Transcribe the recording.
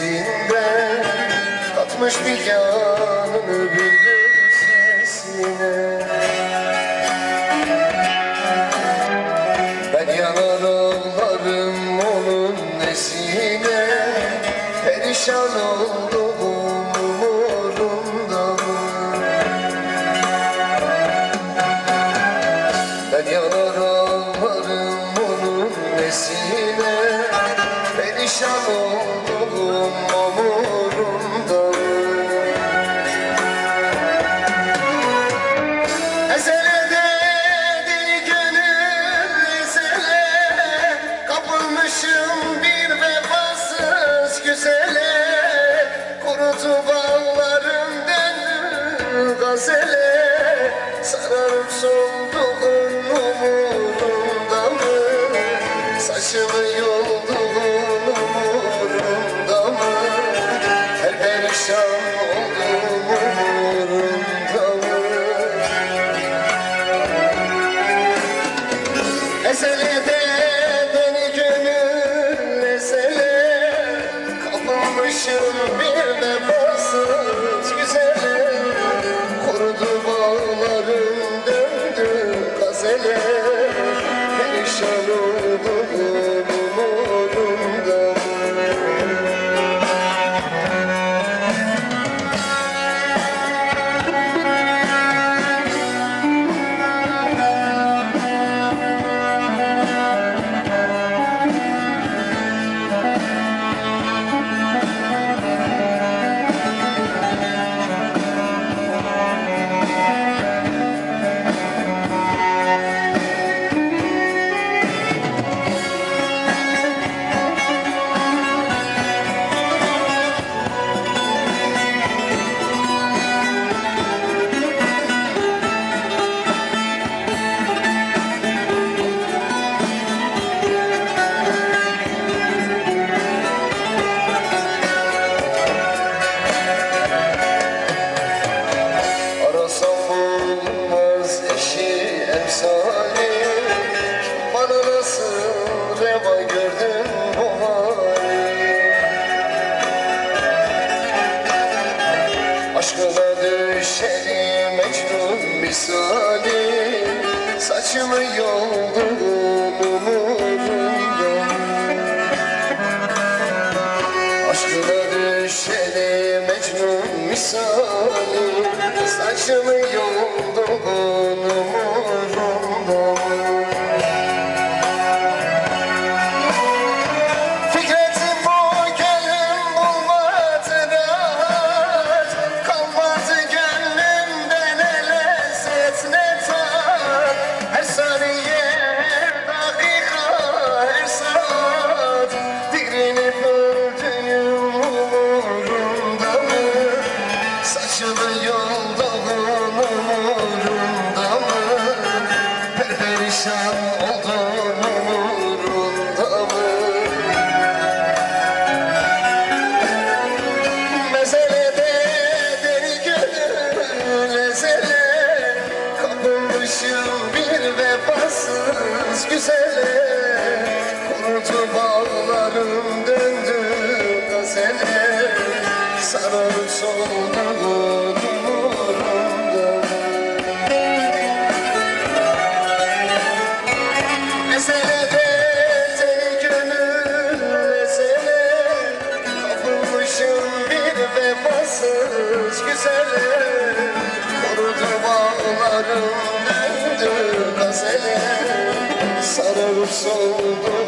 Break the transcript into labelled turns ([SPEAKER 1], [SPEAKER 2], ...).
[SPEAKER 1] gölgesinde Katmış bir yanını bülbül Kapılmışım bir vefasız güzele Kurutu bağlarım döndü gazele Sararıp solduğun umurumda mı? Saçımı yolduğun umurumda mı? Her perişan olduğum Güzele Kurudu bağlarım döndü gazele Aşkına düşerim Mecnun misali Saçımı yoldun umurumda Aşkına düşerim Mecnun misali Saçımı yoldun umurumda güzele Kurutu bağlarım döndü gazele. Sararıp bir vefasız güzele. Kurudu bağlarım döndü gazele Sararıp soldu